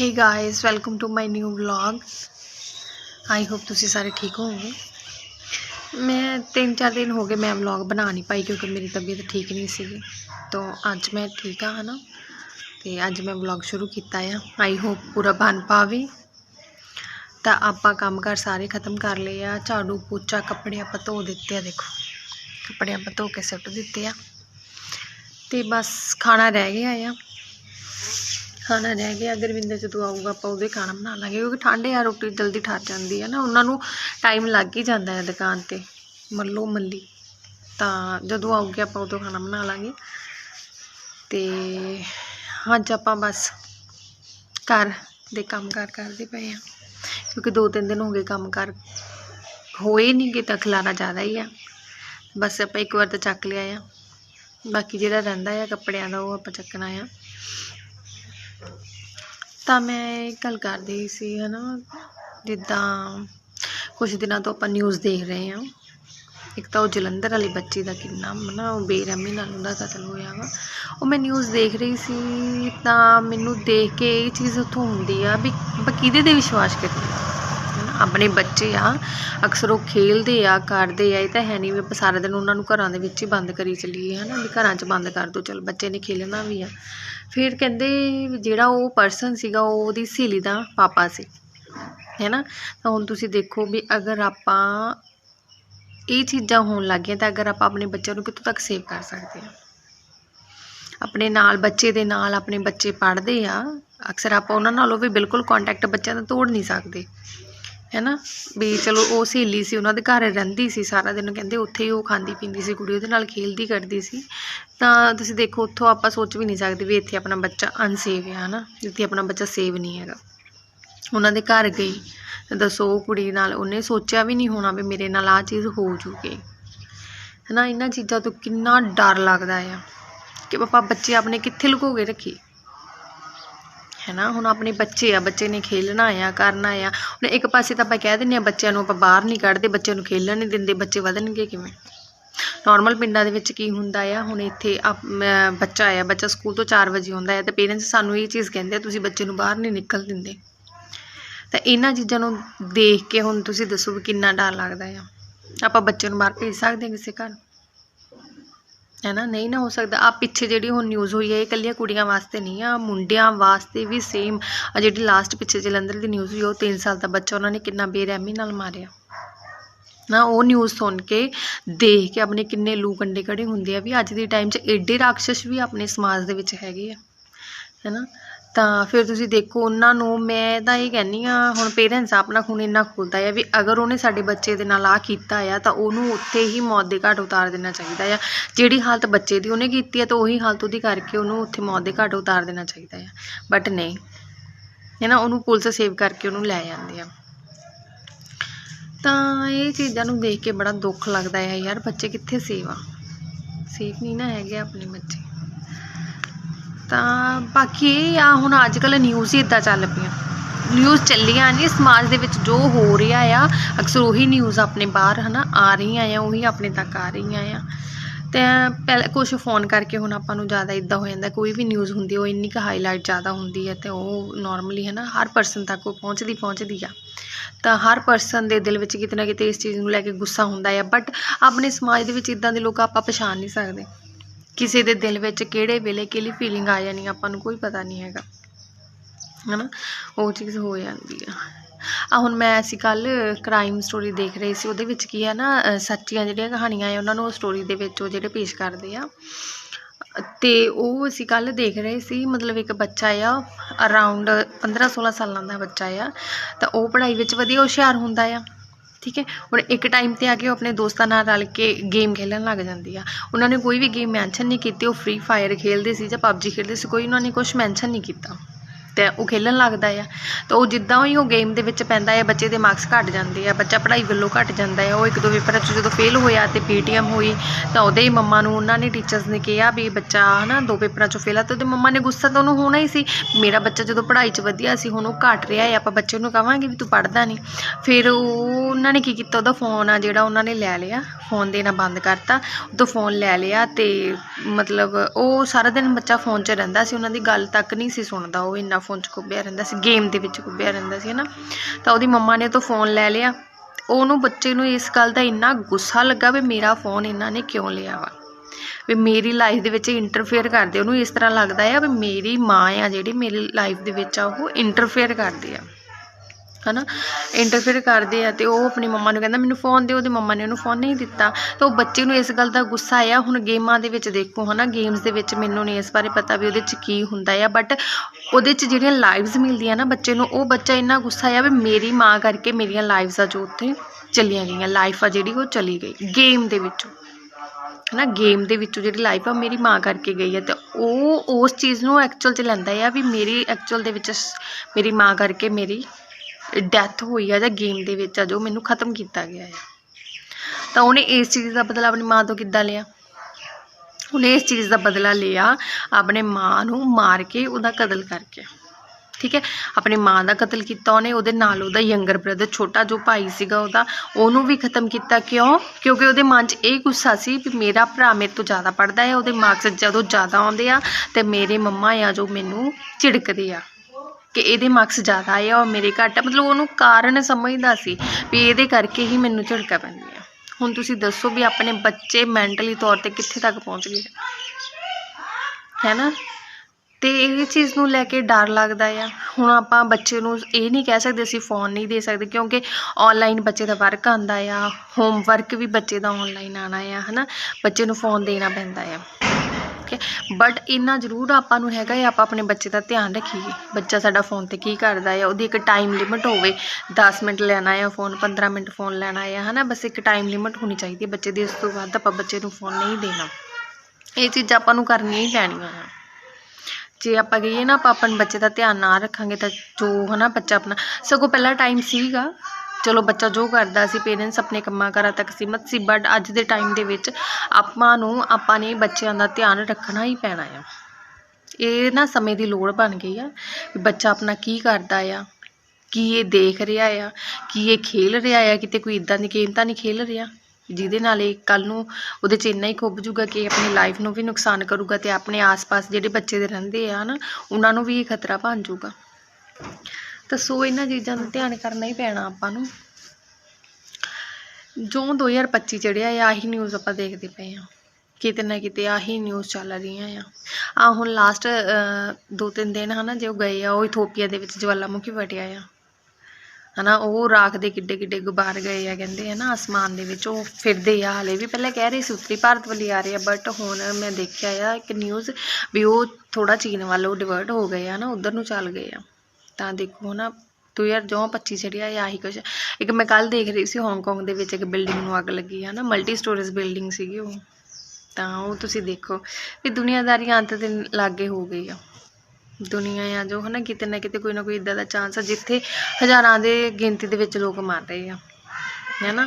Hey guys welcome to my new vlog I hope ਤੁਸੀਂ ਸਾਰੇ ਠੀਕ ਹੋਵੋਗੇ। ਮੈਂ ਤਿੰਨ ਚਾਰ ਦਿਨ ਹੋ ਗਏ ਮੈਂ ਵਲੌਗ ਬਣਾ ਨਹੀਂ ਪਾਈ ਕਿਉਂਕਿ ਮੇਰੀ ਤਬੀਅਤ ਠੀਕ ਨਹੀਂ ਸੀਗੀ। ਤਾਂ ਅੱਜ ਮੈਂ ਠੀਕ ਹਾਂ, ਹਨਾ? ਤੇ ਅੱਜ ਮੈਂ ਵਲੌਗ ਸ਼ੁਰੂ ਕੀਤਾ ਆ। ਆਈ ਹੋਪ ਪੂਰਾ ਬਣ ਪਾਵੇ। ਤਾਂ ਆਪਾਂ ਕੰਮ ਕਰ ਸਾਰੇ ਖਤਮ ਕਰ ਲਏ ਆ। ਝਾੜੂ ਪੋਚਾ, ਕੱਪੜੇ ਆਪਾਂ ਧੋ ਦਿੱਤੇ ਆ, ਦੇਖੋ। ਕੱਪੜੇ ਆਪਾਂ ਧੋ ਕੇ ਸੁੱਟ ਦਿੱਤੇ ਆ। ਤੇ ਬਸ ਖਾਣਾ ਰਹਿ ਗਿਆ ਆ। ਖਾਣਾ ਰਹਿ ਗਿਆ ਗੁਰਵਿੰਦਰ ਜਦੋਂ ਆਊਗਾ ਆਪਾਂ ਉਹਦੇ ਖਾਣਾ ਬਣਾ ਲਾਂਗੇ, ਕਿਉਂਕਿ ਠੰਡ ਆ, ਰੋਟੀ ਜਲਦੀ ਠਰ ਜਾਂਦੀ ਹੈ ਨਾ, ਉਹਨਾਂ ਨੂੰ ਟਾਈਮ ਲੱਗ ਹੀ ਜਾਂਦਾ ਹੈ ਦੁਕਾਨ ਤੇ, ਮੱਲੋ ਮੱਲੀ। ਤਾਂ ਜਦੋਂ ਆਊਗੇ ਆਪਾਂ ਉਦੋਂ ਖਾਣਾ ਬਣਾ ਲਾਂਗੇ। ਤੇ ਅੱਜ ਆਪਾਂ ਬਸ ਘਰ ਦੇ ਕੰਮ ਕਾਰ ਕਰਦੇ ਪਏ ਆ, ਕਿਉਂਕਿ ਦੋ ਤਿੰਨ ਦਿਨ ਹੋ ਗਏ ਕੰਮ ਕਾਰ ਹੋਏ ਨਹੀਂ ਕਿ ਤਾਂ ਖਲਾਰਾ ਜ਼ਿਆਦਾ ਹੀ ਆ। ਬਸ ਆਪਾਂ ਇੱਕ ਵਾਰ ਤਾਂ ਚੱਕ ਲਿਆ ਆ। ਬਾਕੀ ਜਿਹੜਾ ਰਹਿੰਦਾ ਆ, ਕੱਪੜਿਆਂ ਦਾ ਉਹ ਆਪਾਂ ਚੱਕਣਾ ਆ। ਤਾਂ ਮੈਂ ਇਹ ਗੱਲ ਕਰਦੀ ਸੀ ਹੈ ਨਾ ਜਿੱਦਾਂ ਕੁਝ ਦਿਨਾਂ ਤੋਂ ਆਪਾਂ ਨਿਊਜ਼ ਦੇਖ ਰਹੇ ਹਾਂ। ਇੱਕ ਤਾਂ ਉਹ ਜਲੰਧਰ ਵਾਲੀ ਬੱਚੀ ਦਾ ਕਿੰਨਾ ਨਾ ਉਹ ਬੇਰਹਿਮੀ ਨਾਲ ਉਹਦਾ ਕਤਲ ਹੋਇਆ ਵਾ। ਉਹ ਮੈਂ ਨਿਊਜ਼ ਦੇਖ ਰਹੀ ਸੀ, ਤਾਂ ਮੈਨੂੰ ਦੇਖ ਕੇ ਇਹ ਚੀਜ਼ ਉੱਥੋਂ ਹੁੰਦੀ ਆ ਵੀ ਆਪਾਂ ਕਿਹਦੇ ਤੇ ਵਿਸ਼ਵਾਸ ਕਰੀਏ? ਹਨਾ, ਆਪਣੇ ਬੱਚੇ ਆ, ਅਕਸਰ ਉਹ ਖੇਲਦੇ ਆ, ਕਰਦੇ ਆ, ਇਹ ਤਾਂ ਹੈ ਨਹੀਂ ਵੀ ਆਪਾਂ ਸਾਰਾ ਦਿਨ ਉਹਨਾਂ ਨੂੰ ਘਰਾਂ ਦੇ ਵਿੱਚ ਹੀ ਬੰਦ ਕਰੀ ਚੱਲੀਏ, ਹਨਾ, ਵੀ ਘਰਾਂ 'ਚ ਬੰਦ ਕਰ ਦੋ, ਚਲ ਬੱਚੇ ਨੇ ਖੇਲਣਾ ਵੀ ਆ। ਫਿਰ ਕਹਿੰਦੇ ਵੀ ਜਿਹੜਾ ਉਹ ਪਰਸਨ ਸੀਗਾ, ਉਹ ਉਹਦੀ ਸਹੇਲੀ ਦਾ ਪਾਪਾ ਸੀ। ਹੈ ਨਾ ਤਾਂ ਹੁਣ ਤੁਸੀਂ ਦੇਖੋ ਵੀ ਅਗਰ ਆਪਾਂ ਇਹ ਚੀਜ਼ਾਂ ਹੋਣ ਲੱਗ ਗਈਆਂ, ਤਾਂ ਅਗਰ ਆਪਾਂ ਆਪਣੇ ਬੱਚਿਆਂ ਨੂੰ ਕਿੱਥੋਂ ਤੱਕ ਸੇਵ ਕਰ ਸਕਦੇ ਹਾਂ? ਆਪਣੇ ਨਾਲ ਬੱਚੇ ਦੇ ਨਾਲ ਆਪਣੇ ਬੱਚੇ ਪੜ੍ਹਦੇ ਆ, ਅਕਸਰ ਆਪਾਂ ਉਹਨਾਂ ਨਾਲੋਂ ਵੀ ਬਿਲਕੁਲ ਕੰਟੈਕਟ ਬੱਚਿਆਂ ਦਾ ਤੋੜ ਨਹੀਂ ਸਕਦੇ। ਹੈ ਨਾ ਵੀ ਚਲੋ ਉਹ ਸਹੇਲੀ ਸੀ, ਉਹਨਾਂ ਦੇ ਘਰ ਰਹਿੰਦੀ ਸੀ, ਸਾਰਾ ਦਿਨ ਕਹਿੰਦੇ ਉੱਥੇ ਹੀ ਉਹ ਖਾਂਦੀ ਪੀਂਦੀ ਸੀ, ਕੁੜੀ ਉਹਦੇ ਨਾਲ ਖੇਲਦੀ ਕਰਦੀ ਸੀ। ਤਾਂ ਤੁਸੀਂ ਦੇਖੋ, ਉੱਥੋਂ ਆਪਾਂ ਸੋਚ ਵੀ ਨਹੀਂ ਸਕਦੇ ਵੀ ਇੱਥੇ ਆਪਣਾ ਬੱਚਾ ਅਨਸੇਵ ਹੈ ਹਨਾ? ਇੱਥੇ ਆਪਣਾ ਬੱਚਾ ਸੇਵ ਨਹੀਂ ਹੈਗਾ। ਉਹਨਾਂ ਦੇ ਘਰ ਗਈ ਦੱਸੋ ਉਹ ਕੁੜੀ ਨਾਲ, ਉਹਨੇ ਸੋਚਿਆ ਵੀ ਨਹੀਂ ਹੋਣਾ ਵੀ ਮੇਰੇ ਨਾਲ ਆਹ ਚੀਜ਼ ਹੋ ਜੂਗੀ। ਹਨਾ? ਇਹਨਾਂ ਚੀਜ਼ਾਂ ਤੋਂ ਕਿੰਨਾ ਡਰ ਲੱਗਦਾ ਆ। ਕਿ ਪਾਪਾ, ਬੱਚੇ ਆਪਣੇ ਕਿੱਥੇ ਲੁਕੋ ਕੇ ਰੱਖੀਏ ਹੈ ਨਾ ਹੁਣ ਆਪਣੇ ਬੱਚੇ ਆ, ਬੱਚੇ ਨੇ ਖੇਲਣਾ ਆ, ਕਰਨਾ ਆ। ਹੁਣ ਇੱਕ ਪਾਸੇ ਤਾਂ ਆਪਾਂ ਕਹਿ ਦਿੰਦੇ ਆ ਬੱਚਿਆਂ ਨੂੰ ਆਪਾਂ ਬਾਹਰ ਨਹੀਂ ਕੱਢਦੇ, ਬੱਚਿਆਂ ਨੂੰ ਖੇਲਣ ਨਹੀਂ ਦਿੰਦੇ, ਬੱਚੇ ਵਧਣਗੇ ਕਿਵੇਂ? ਨਾਰਮਲ ਪਿੰਡਾਂ ਦੇ ਵਿੱਚ ਕੀ ਹੁੰਦਾ ਆ? ਹੁਣ ਇੱਥੇ ਆਪ- ਬੱਚਾ ਆ, ਬੱਚਾ ਸਕੂਲ ਤੋਂ 4 ਵਜੇ ਆਉਂਦਾ ਆ ਤੇ ਪੇਰੈਂਟਸ ਸਾਨੂੰ ਇਹ ਚੀਜ਼ ਕਹਿੰਦੇ ਆ, ਤੁਸੀਂ ਬੱਚੇ ਨੂੰ ਬਾਹਰ ਨਹੀਂ ਨਿਕਲ ਦਿੰਦੇ। ਤਾਂ ਇਹਨਾਂ ਚੀਜ਼ਾਂ ਨੂੰ ਦੇਖ ਕੇ ਹੁਣ ਤੁਸੀਂ ਦੱਸੋ ਵੀ ਕਿੰਨਾ ਡਰ ਲੱਗਦਾ ਆ। ਆਪਾਂ ਬੱਚੇ ਨੂੰ ਬਾਹਰ ਭੇਜ ਸਕਦੇ ਹਾਂ ਕਿਸੇ ਘਰ? ਹੈ ਨਾ? ਨਹੀਂ ਨਾ ਹੋ ਸਕਦਾ। ਆਹ ਪਿੱਛੇ ਜਿਹੜੀ ਹੁਣ ਨਿਊਜ਼ ਹੋਈ ਹੈ, ਇਹ ਇਕੱਲੀਆਂ ਕੁੜੀਆਂ ਵਾਸਤੇ ਨਹੀਂ ਆ, ਮੁੰਡਿਆਂ ਵਾਸਤੇ ਵੀ ਸੇਮ ਆ ਜਿਹੜੀ ਲਾਸਟ ਪਿੱਛੇ ਜਲੰਧਰ ਦੀ ਨਿਊਜ਼ ਹੋਈ, ਉਹ 3 ਸਾਲ ਦਾ ਬੱਚਾ, ਉਹਨਾਂ ਨੇ ਕਿੰਨਾ ਬੇਰਹਿਮੀ ਨਾਲ ਮਾਰਿਆ। ਨਾ, ਉਹ ਨਿਊਜ਼ ਸੁਣ ਕੇ ਦੇਖ ਕੇ ਆਪਣੇ ਕਿੰਨੇ ਲੂ ਕੰਡੇ ਖੜੇ ਹੁੰਦੇ ਆ ਵੀ ਅੱਜ ਦੇ ਟਾਈਮ 'ਚ ਐਡੇ ਰਾਖਸ਼ ਵੀ ਆਪਣੇ ਸਮਾਜ ਦੇ ਵਿੱਚ ਹੈਗੇ ਆ। ਹੈਨਾ ਤਾਂ ਫਿਰ ਤੁਸੀਂ ਦੇਖੋ ਉਹਨਾਂ ਨੂੰ ਮੈਂ ਤਾਂ ਇਹ ਕਹਿੰਦੀ ਹਾਂ, ਹੁਣ ਪੇਰੈਂਟਸ ਆਪਣਾ ਖੂਨ ਇੰਨਾ ਖੋਲਦਾ ਆ ਵੀ ਅਗਰ ਉਹਨੇ ਸਾਡੇ ਬੱਚੇ ਦੇ ਨਾਲ ਆਹ ਕੀਤਾ ਆ ਤਾਂ ਉਹਨੂੰ ਉੱਥੇ ਹੀ ਮੌਤ ਦੇ ਘਾਟ ਉਤਾਰ ਦੇਣਾ ਚਾਹੀਦਾ ਆ। ਜਿਹੜੀ ਹਾਲਤ ਬੱਚੇ ਦੀ ਉਹਨੇ ਕੀਤੀ ਆ ਤਾਂ ਉਹੀ ਹਾਲਤ ਉਹਦੀ ਕਰਕੇ ਉਹਨੂੰ ਉੱਥੇ ਮੌਤ ਦੇ ਘਾਟ ਉਤਾਰ ਦੇਣਾ ਚਾਹੀਦਾ ਆ। ਬਟ ਨਹੀਂ, ਹੈ ਨਾ, ਉਹਨੂੰ ਪੁਲਿਸ ਸੇਵ ਕਰਕੇ ਉਹਨੂੰ ਲੈ ਜਾਂਦੇ ਆ। ਤਾਂ ਇਹ ਚੀਜ਼ਾਂ ਨੂੰ ਦੇਖ ਕੇ ਬੜਾ ਦੁੱਖ ਲੱਗਦਾ ਹੈ ਯਾਰ, ਬੱਚੇ ਕਿੱਥੇ ਸੇਵ ਆ? ਸੇਫ ਨਹੀਂ ਨਾ ਹੈਗੇ ਆਪਣੇ ਬੱਚੇ। ਤਾਂ ਬਾਕੀ ਇਹ ਆ, ਹੁਣ ਅੱਜ ਕੱਲ੍ਹ ਨਿਊਜ਼ ਹੀ ਇਦਾਂ ਚੱਲ ਪਈਆਂ। ਨਿਊਜ਼ ਚੱਲੀਆਂ ਨਹੀਂ ਸਮਾਜ ਦੇ ਵਿੱਚ ਜੋ ਹੋ ਰਿਹਾ ਆ, ਅਕਸਰ ਉਹੀ ਨਿਊਜ਼ ਆਪਣੇ ਬਾਹਰ ਹਨਾ, ਆ ਰਹੀਆਂ ਆ, ਉਹੀ ਆਪਣੇ ਤੱਕ ਆ ਰਹੀਆਂ ਆ। ਤੇ ਪਹਿਲਾਂ ਕੁਝ ਫੋਨ ਕਰਕੇ ਹੁਣ ਆਪਾਂ ਨੂੰ ਜ਼ਿਆਦਾ ਇਦਾਂ ਹੋ ਜਾਂਦਾ, ਕੋਈ ਵੀ ਨਿਊਜ਼ ਹੁੰਦੀ ਉਹ ਇੰਨੀ ਕੁ ਹਾਈਲਾਈਟ ਜ਼ਿਆਦਾ ਹੁੰਦੀ ਹੈ ਤੇ ਉਹ ਨਾਰਮਲੀ ਹੈ ਨਾ ਹਰ ਪਰਸਨ ਤੱਕ ਉਹ ਪਹੁੰਚਦੀ ਪਹੁੰਚਦੀ ਆ। ਤਾਂ ਹਰ ਪਰਸਨ ਦੇ ਦਿਲ ਵਿੱਚ ਕਿਤੇ ਨਾ ਕਿਤੇ ਇਸ ਚੀਜ਼ ਨੂੰ ਲੈ ਕੇ ਗੁੱਸਾ ਹੁੰਦਾ ਆ ਬਟ ਆਪਣੇ ਸਮਾਜ ਦੇ ਵਿੱਚ ਇਦਾਂ ਦੇ ਲੋਕ ਆਪਾਂ ਪਛਾਣ ਨਹੀਂ ਸਕਦੇ। ਕਿਸੇ ਦੇ ਦਿਲ ਵਿੱਚ ਕਿਹੜੇ ਵੇਲੇ ਕਿਹੜੀ ਫੀਲਿੰਗ ਆ ਜਾਣੀ ਆਪਾਂ ਨੂੰ ਕੋਈ ਪਤਾ ਨਹੀਂ ਹੈਗਾ। ਹਨਾ? ਉਹ ਚੀਜ਼ ਹੋ ਜਾਂਦੀ ਆ। ਆ ਹੁਣ ਮੈਂ ਅਸੀਂ ਕੱਲ ਕ੍ਰਾਈਮ ਸਟੋਰੀ ਦੇਖ ਰਹੀ ਸੀ, ਉਹਦੇ ਵਿੱਚ ਕੀ ਹੈ ਨਾ ਸੱਚੀਆਂ ਜਿਹੜੀਆਂ ਕਹਾਣੀਆਂ ਆ, ਉਹਨਾਂ ਨੂੰ ਉਹ ਸਟੋਰੀ ਦੇ ਵਿੱਚ ਉਹ ਜਿਹੜੇ ਪੇਸ਼ ਕਰਦੇ ਆ। ਤੇ ਉਹ ਅਸੀਂ ਕੱਲ ਦੇਖ ਰਹੇ ਸੀ, ਮਤਲਬ ਇੱਕ ਬੱਚਾ ਆ ਅਰਾਊਂਡ 15 16 ਸਾਲਾਂ ਦਾ ਬੱਚਾ ਆ, ਤਾਂ ਉਹ ਪੜ੍ਹਾਈ ਵਿੱਚ ਵਧੀਆ ਹੁਸ਼ਿਆਰ ਹੁੰਦਾ ਆ। ਠੀਕ ਹੈ? ਹੁਣ ਇੱਕ ਟਾਈਮ ਤੇ ਆ ਕੇ ਉਹ ਆਪਣੇ ਦੋਸਤਾਂ ਨਾਲ ਰਲ ਕੇ ਗੇਮ ਖੇਲਣ ਲੱਗ ਜਾਂਦੀ ਆ। ਉਹਨਾਂ ਨੇ ਕੋਈ ਵੀ ਗੇਮ ਮੈਂਸ਼ਨ ਨਹੀਂ ਕੀਤੀ, ਉਹ ਫ੍ਰੀ ਫਾਇਰ ਖੇਲਦੇ ਸੀ ਜਾਂ ਪਬਜੀ ਖੇਡਦੇ ਸੀ, ਕੋਈ ਉਹਨਾਂ ਨੇ ਕੁਝ ਮੈਂਸ਼ਨ ਨਹੀਂ ਕੀਤਾ। ਤੇ ਉਹ ਖੇਲਣ ਲੱਗਦਾ ਆ। ਤਾਂ ਉਹ ਜਿੱਦਾਂ ਹੀ ਉਹ ਗੇਮ ਦੇ ਵਿੱਚ ਪੈਂਦਾ ਆ, ਬੱਚੇ ਦੇ ਮਾਰਕਸ ਘੱਟ ਜਾਂਦੇ ਆ, ਬੱਚਾ ਪੜ੍ਹਾਈ ਵੱਲੋਂ ਘੱਟ ਜਾਂਦਾ ਆ। ਉਹ ਇੱਕ ਦੋ ਪੇਪਰਾਂ 'ਚ ਜਦੋਂ ਫੇਲ ਹੋਇਆ ਤੇ ਪੀਟੀਐਮ ਹੋਈ, ਤਾਂ ਉਹਦੇ ਹੀ ਮੰਮਾ ਨੂੰ, ਉਹਨਾਂ ਨੇ ਟੀਚਰਸ ਨੇ ਕਿਹਾ ਵੀ ਬੱਚਾ ਹਨਾ, ਦੋ ਪੇਪਰਾਂ 'ਚੋਂ ਫੇਲ ਆ, ਤਾਂ ਉਹਦੇ ਮੰਮਾ ਨੇ ਗੁੱਸਾ ਤਾਂ ਉਹਨੂੰ ਹੋਣਾ ਹੀ ਸੀ। ਮੇਰਾ ਬੱਚਾ ਜਦੋਂ ਪੜ੍ਹਾਈ 'ਚ ਵਧੀਆ ਸੀ, ਹੁਣ ਉਹ ਘੱਟ ਰਿਹਾ ਹੈ ਆਪਾਂ ਬੱਚੇ ਨੂੰ ਕਵਾਂਗੇ ਵੀ ਤੂੰ ਪੜ੍ਹਦਾ ਨਹੀਂ ਫਿਰ ਉਹ, ਉਹਨਾਂ ਨੇ ਕੀ ਕੀਤਾ, ਉਹਦਾ ਫੋਨ ਆ ਜਿਹੜਾ ਉਹਨਾਂ ਨੇ ਲੈ ਲਿਆ ਫੋਨ ਦੇਣਾ ਬੰਦ ਕਰਤਾ ਉਹਦਾ ਫੋਨ ਲੈ ਲਿਆ ਤੇ ਮਤਲਬ ਉਹ ਸਾਰਾ ਦਿਨ ਬੱਚਾ ਫੋਨ 'ਚ ਰਹਿੰਦਾ ਸੀ, ਉਹਨਾਂ ਦੀ ਗੱਲ ਤੱਕ ਨਹੀਂ ਸੀ ਸੁਣਦਾ, ਉਹ ਇੰਨਾ ਫੋਨ 'ਚ ਕੁੱਬਿਆ ਰਹਿੰਦਾ ਸੀ ਗੇਮ ਦੇ ਵਿੱਚ ਕੁੱਬਿਆ ਰਹਿੰਦਾ ਸੀ, ਹਨਾ। ਤਾਂ ਉਹਦੀ ਮੰਮਾ ਨੇ ਤੋਂ ਫੋਨ ਲੈ ਲਿਆ। ਉਹਨੂੰ ਬੱਚੇ ਨੂੰ ਇਸ ਗੱਲ ਦਾ ਇੰਨਾ ਗੁੱਸਾ ਲੱਗਾ ਵੀ ਮੇਰਾ ਫੋਨ ਇਹਨਾਂ ਨੇ ਕਿਉਂ ਲਿਆ ਵਾ? ਵੀ ਮੇਰੀ ਲਾਈਫ ਦੇ ਵਿੱਚ ਇੰਟਰਫੇਅਰ ਕਰਦੇ ਉਹਨੂੰ ਇਸ ਤਰ੍ਹਾਂ ਲੱਗਦਾ ਆ ਵੀ ਮੇਰੀ ਮਾਂ ਆ ਜਿਹੜੀ ਮੇਰੀ ਲਾਈਫ ਦੇ ਵਿੱਚ ਆ, ਉਹ ਇੰਟਰਫੇਅਰ ਕਰਦੀ ਆ। ਹਨਾ ਇੰਟਰਫੇਅਰ ਕਰਦੇ ਆ ਤੇ ਉਹ ਆਪਣੀ ਮੰਮਾ ਨੂੰ ਕਹਿੰਦਾ, ਮੈਨੂੰ ਫੋਨ ਦਿਓ। ਉਹਦੀ ਮੰਮਾ ਨੇ ਉਹਨੂੰ ਫੋਨ ਨਹੀਂ ਦਿੱਤਾ। ਤਾਂ ਉਹ ਬੱਚੇ ਨੂੰ ਇਸ ਗੱਲ ਦਾ ਗੁੱਸਾ ਆਇਆ, ਹੁਣ ਗੇਮਾਂ ਦੇ ਵਿੱਚ ਦੇਖੋ ਹਨਾ ਗੇਮਸ ਦੇ ਵਿੱਚ ਮੈਨੂੰ ਨਹੀਂ ਇਸ ਬਾਰੇ ਪਤਾ ਵੀ ਉਹਦੇ 'ਚ ਕੀ ਹੁੰਦਾ ਆ। ਬਟ ਉਹਦੇ 'ਚ ਜਿਹੜੀਆਂ ਲਾਈਵਸ ਮਿਲਦੀਆਂ ਨਾ ਬੱਚੇ ਨੂੰ, ਉਹ ਬੱਚਾ ਇੰਨਾ ਗੁੱਸਾ ਆ ਵੀ ਮੇਰੀ ਮਾਂ ਕਰਕੇ ਮੇਰੀਆਂ ਲਾਈਵਸ ਆ ਜੋ ਉੱਥੇ ਚਲੀਆਂ ਗਈਆਂ। ਲਾਈਫ ਆ ਜਿਹੜੀ ਉਹ ਚਲੀ ਗਈ ਗੇਮ ਦੇ ਵਿੱਚੋਂ। ਹਨਾ ਗੇਮ ਦੇ ਵਿੱਚੋਂ ਜਿਹੜੀ ਲਾਈਫ ਆ ਉਹ ਮੇਰੀ ਮਾਂ ਕਰਕੇ ਗਈ ਹੈ ਤੇ ਉਹ ਉਸ ਚੀਜ਼ ਨੂੰ ਐਕਚੁਅਲ 'ਚ ਲੈਂਦਾ ਆ ਵੀ ਮੇਰੀ ਐਕਚੁਅਲ ਦੇ ਵਿੱਚ ਮੇਰੀ ਮਾਂ ਕਰਕੇ ਮੇਰੀ ਡੈਥ ਹੋਈ ਆ ਜਾਂ ਗੇਮ ਦੇ ਵਿੱਚ ਆ, ਜੋ ਮੈਨੂੰ ਖਤਮ ਕੀਤਾ ਗਿਆ ਹੈ ਤਾਂ ਉਹਨੇ ਇਸ ਚੀਜ਼ ਦਾ ਬਦਲਾ ਆਪਣੀ ਮਾਂ ਤੋਂ ਕਿੱਦਾਂ ਲਿਆ? ਉਹਨੇ ਇਸ ਚੀਜ਼ ਦਾ ਬਦਲਾ ਲਿਆ, ਆਪਣੇ ਮਾਂ ਨੂੰ ਮਾਰ ਕੇ ਉਹਦਾ ਕਤਲ ਕਰਕੇ। ਠੀਕ ਹੈ? ਆਪਣੀ ਮਾਂ ਦਾ ਕਤਲ ਕੀਤਾ ਉਹਨੇ, ਉਹਦੇ ਨਾਲ ਉਹਦਾ ਯੰਗਰ ਬ੍ਰਦਰ ਛੋਟਾ ਜੋ ਭਾਈ ਸੀਗਾ ਉਹਦਾ, ਉਹਨੂੰ ਵੀ ਖਤਮ ਕੀਤਾ ਕਿਉਂ? ਕਿਉਂਕਿ ਉਹਦੇ ਮਨ 'ਚ ਇਹ ਗੁੱਸਾ ਸੀ ਵੀ ਮੇਰਾ ਭਰਾ ਮੇਰੇ ਤੋਂ ਜ਼ਿਆਦਾ ਪੜਦਾ ਹੈ, ਉਹਦੇ ਮਾਰਕਸ ਜਦੋਂ ਜ਼ਿਆਦਾ ਆਉਂਦੇ ਆ ਤੇ ਮੇਰੇ ਮੰਮਾ ਆ ਜੋ ਮੈਨੂੰ ਝਿੜਕਦੇ ਆ। ਕਿ ਇਹਦੇ ਮਾਰਕਸ ਜ਼ਿਆਦਾ ਆਏ ਆ ਔਰ ਮੇਰੇ ਘੱਟ ਆ। ਮਤਲਬ ਉਹਨੂੰ ਕਾਰਨ ਸਮਝਦਾ ਸੀ ਵੀ ਇਹਦੇ ਕਰਕੇ ਹੀ ਮੈਨੂੰ ਝਿੜਕਾਂ ਪੈਂਦੀਆਂ। ਹੁਣ ਤੁਸੀਂ ਦੱਸੋ ਵੀ ਆਪਣੇ ਬੱਚੇ ਮੈਂਟਲੀ ਤੌਰ ਤੇ ਕਿੱਥੇ ਤੱਕ ਪਹੁੰਚ ਗਏ? ਹੈ ਨਾ? ਤੇ ਇਹ ਚੀਜ਼ ਨੂੰ ਲੈ ਕੇ ਡਰ ਲੱਗਦਾ ਆ। ਹੁਣ ਆਪਾਂ ਬੱਚੇ ਨੂੰ ਇਹ ਨਹੀਂ ਕਹਿ ਸਕਦੇ ਅਸੀਂ ਫੋਨ ਨਹੀਂ ਦੇ ਸਕਦੇ ਕਿਉਂਕਿ ਆਨਲਾਈਨ ਬੱਚੇ ਦਾ ਵਰਕ ਆਂਦਾ ਆ। ਹੋਮਵਰਕ ਵੀ ਬੱਚੇ ਦਾ ਆਨਲਾਈਨ ਆਣਾ ਆ ਹਨਾ ਬੱਚੇ ਨੂੰ ਫੋਨ ਦੇਣਾ ਪੈਂਦਾ ਆ। ਠੀਕ ਬਟ ਇੰਨਾ ਜ਼ਰੂਰ ਆਪਾਂ ਨੂੰ ਹੈਗਾ ਹੈ, ਆਪਾਂ ਆਪਣੇ ਬੱਚੇ ਦਾ ਧਿਆਨ ਰੱਖੀਏ। ਬੱਚਾ ਸਾਡਾ ਫੋਨ ਤੇ ਕੀ ਕਰਦਾ ਹੈ, ਉਹਦੀ ਇੱਕ ਟਾਈਮ ਲਿਮਿਟ ਹੋਵੇ। 10 ਮਿੰਟ ਲੈਣਾ ਹੈ ਫੋਨ 15 ਮਿੰਟ ਫੋਨ ਲੈਣਾ ਹੈ, ਹਨਾ? ਬਸ ਇੱਕ ਟਾਈਮ ਲਿਮਿਟ ਹੋਣੀ ਚਾਹੀਦੀ ਹੈ ਬੱਚੇ ਦੀ ਉਸ ਤੋਂ ਬਾਅਦ ਆਪਾਂ ਬੱਚੇ ਨੂੰ ਫੋਨ ਨਹੀਂ ਦੇਣਾ। ਇਹ ਚੀਜ਼ਾਂ ਆਪਾਂ ਨੂੰ ਕਰਨੀਆਂ ਹੀ ਪੈਣੀਆਂ ਆ। ਜੇ ਆਪਾਂ ਕਹੀਏ ਨਾ, ਆਪਾਂ ਆਪਣੇ ਬੱਚੇ ਦਾ ਧਿਆਨ ਨਾ ਰੱਖਾਂਗੇ ਤਾਂ ਜੋ, ਹਨਾ, ਬੱਚਾ ਆਪਣਾ, ਸਗੋਂ ਪਹਿਲਾਂ ਟਾਈਮ ਸੀਗਾ। ਚਲੋ ਬੱਚਾ ਜੋ ਕਰਦਾ ਸੀ ਪੇਰੈਂਟਸ ਆਪਣੇ ਕੰਮਾਂ ਕਾਰਾਂ ਤੱਕ ਸੀਮਤ ਸੀ ਬਟ ਅੱਜ ਦੇ ਟਾਈਮ ਦੇ ਵਿੱਚ ਆਪਾਂ ਨੂੰ, ਆਪਾਂ ਨੇ ਬੱਚਿਆਂ ਦਾ ਧਿਆਨ ਰੱਖਣਾ ਹੀ ਪੈਣਾ ਆ। ਇਹ ਨਾ ਸਮੇਂ ਦੀ ਲੋੜ ਬਣ ਗਈ ਆ ਵੀ ਬੱਚਾ ਆਪਣਾ ਕੀ ਕਰਦਾ ਆ, ਕੀ ਇਹ ਦੇਖ ਰਿਹਾ ਆ, ਕੀ ਇਹ ਖੇਲ ਰਿਹਾ ਆ, ਕਿਤੇ ਕੋਈ ਇਦਾਂ ਦੀ ਗੇਮ ਤਾਂ ਨਹੀਂ ਖੇਲ ਰਿਹਾ। ਜਿਹਦੇ ਨਾਲ ਇਹ ਕੱਲ ਨੂੰ ਉਹਦੇ 'ਚ ਇੰਨਾ ਹੀ ਖੁੱਭ ਜੂਗਾ ਕਿ ਆਪਣੀ ਲਾਈਫ ਨੂੰ ਵੀ ਨੁਕਸਾਨ ਕਰੂਗਾ ਤੇ ਆਪਣੇ ਆਸ-ਪਾਸ ਜਿਹੜੇ ਬੱਚੇ ਦੇ ਰਹਿੰਦੇ ਆ ਨਾ, ਉਹਨਾਂ ਨੂੰ ਵੀ ਇਹ ਖਤਰਾ ਬਣ ਜੂਗਾ। ਤਾਂ ਸੋ ਇਹਨਾਂ ਚੀਜ਼ਾਂ ਦਾ ਧਿਆਨ ਕਰਨਾ ਹੀ ਪੈਣਾ ਆਪਾਂ ਨੂੰ। ਜੋ 2025 ਚੜਿਆ ਆ, ਆਹੀ ਨਿਊਜ਼ ਆਪਾਂ ਦੇਖਦੇ ਪਏ ਆ। ਕਿਤੇ ਨਾ ਕਿਤੇ ਆਹੀ ਨਿਊਜ਼ ਚੱਲ ਰਹੀਆਂ ਆ। ਆ ਹੁਣ ਲਾਸਟ ਦੋ ਤਿੰਨ ਦਿਨ ਹਨਾ, ਜੋ ਗਏ ਆ, ਉਹ ਇਥੋਪੀਆ ਦੇ ਵਿੱਚ ਜਵਾਲਾਮੁਖੀ ਵਟਿਆ ਆ। ਹਨਾ, ਉਹ ਰਾਖ ਦੇ ਕਿੱਡੇ ਕਿੱਡੇ ਗੁਬਾਰ ਗਏ ਆ, ਕਹਿੰਦੇ ਹਨਾ ਆਸਮਾਨ ਦੇ ਵਿੱਚ, ਉਹ ਫਿਰਦੇ ਆ ਹਲੇ ਵੀ। ਪਹਿਲਾਂ ਕਹਿ ਰਹੇ ਸੀ, ਉੱਤਰੀ ਭਾਰਤ ਵੱਲ ਆ ਰਹੇ ਆ ਬਟ ਹੁਣ ਮੈਂ ਦੇਖਿਆ ਆ ਇੱਕ ਨਿਊਜ਼ ਵੀ ਉਹ ਥੋੜਾ ਚੀਨ ਵੱਲ ਉਹ ਡਿਵਰਟ ਹੋ ਗਏ ਆ ਨਾ ਉਧਰ ਨੂੰ ਚੱਲ ਗਏ ਆ। ਤਾਂ ਦੇਖੋ ਨਾ 2025 ਚੜਿਆ ਆ ਆਹੀ ਕੁਛ। ਇੱਕ ਮੈਂ ਕੱਲ ਦੇਖ ਰਹੀ ਸੀ ਹਾਂਗਕਾਂਗ ਦੇ ਵਿੱਚ ਇੱਕ ਬਿਲਡਿੰਗ ਨੂੰ ਅੱਗ ਲੱਗੀ ਹੈ ਨਾ ਮਲਟੀ ਸਟੋਰੇਜ ਬਿਲਡਿੰਗ ਸੀਗੀ ਉਹ। ਤਾਂ ਉਹ ਤੁਸੀਂ ਦੇਖੋ ਵੀ ਦੁਨੀਆਦਾਰੀ ਅੰਤ ਦੇ ਲਾਗੇ ਹੋ ਗਈ ਆ। ਦੁਨੀਆ ਆ ਜੋ ਹਨਾ, ਕਿਤੇ ਨਾ ਕਿਤੇ ਕੋਈ ਨਾ ਕੋਈ ਇਦਾਂ ਦਾ ਚਾਂਸ ਆ ਜਿੱਥੇ ਹਜ਼ਾਰਾਂ ਦੇ ਗਿਣਤੀ ਦੇ ਵਿੱਚ ਲੋਕ ਮਰ ਰਹੇ ਆ। ਹੈ ਨਾ?